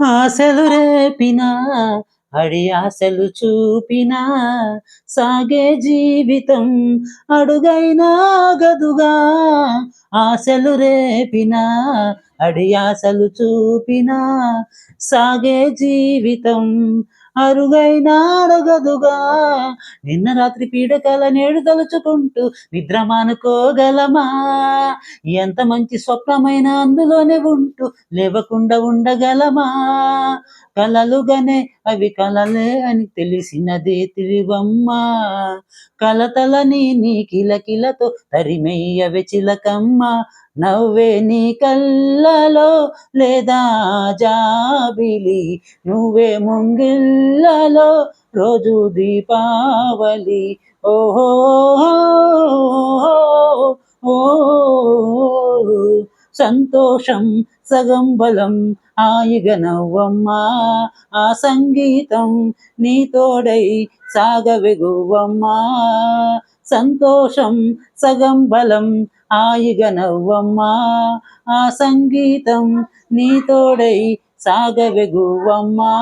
ఆశలు రేపిన అడి ఆశలు చూపిన సాగే జీవితం అడుగైనా గదుగా. ఆశలు రేపిన అడియాసలు చూపినా సాగే జీవితం అరుగైనా అడగదుగా. నిన్న రాత్రి పీడకల నేడు తలుచుకుంటూ నిద్ర మానుకోగలమా? ఎంత మంచి స్వప్నమైన అందులోనే ఉంటూ లేవకుండా ఉండగలమా? కలలుగానే అవి కలలే అని తెలిసినదే తెలివమ్మా. కలతలని నీ కిలకిలతో తరిమెయ్యవే చిలకమ్మ. నవ్వే నీ ముంగిళ్ళలో లేదా జాబిలి నువ్వే ముంగిళ్ళలో రోజు దీపావళి. ఓహో ఓ సంతోషం సగం బలం. హాయిగా నవ్వమ్మా ఆ సంగీతం నీ తోడై సాగవెగువమ్మా. సంతోషం సగం బలం హాయిగా నవ్వమ్మా ఆ సంగీతం నీ తోడై సాగవెగువమ్మా.